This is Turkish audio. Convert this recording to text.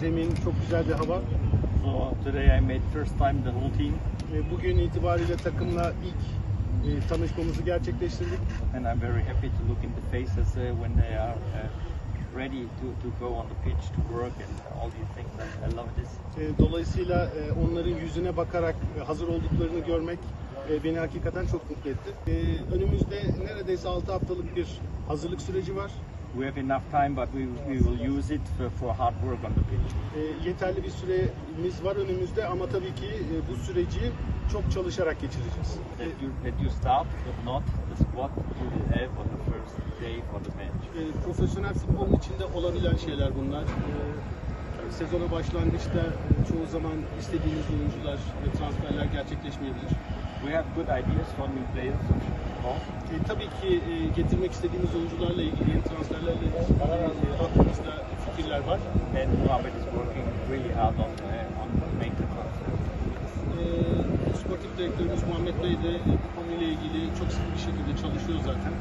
zemin, çok güzel bir hava. So today I made first time the whole team, E, Bugün itibariyle takımla ilk e, tanışmamızı gerçekleştirdik. and I'm very happy to look in the faces uh, when they are uh, ready to, to go on the pitch to work and all these things. I, I love this. E, Dolayısıyla e, onların yüzüne bakarak e, hazır olduklarını görmek e, beni hakikaten çok mutlu etti. E, Önümüzde neredeyse 6 haftalık bir hazırlık süreci var. We have enough time, but we, we will use it for, for hard work on the pitch. E, Yeterli bir süremiz var önümüzde ama tabii ki e, bu süreci çok çalışarak geçireceğiz. That you, that you start, but not the squad you will have on the first day for the match. E, profesyonel futbolun içinde olabilen şeyler bunlar. E, sezona başlangıçta e, çoğu zaman istediğiniz oyuncular ve transferler gerçekleşmeyebilir. We have good ideas for new players. E, tabii ki e, getirmek istediğimiz oyuncularla ilgili, yeni transferlerle ilgili e, aklımızda fikirler var. And Mohamed is working really hard on, uh, on make the transfer. E, sportif direktörümüz Muhammed Bey de bu konuyla ilgili çok sıkı bir şekilde çalışıyor zaten.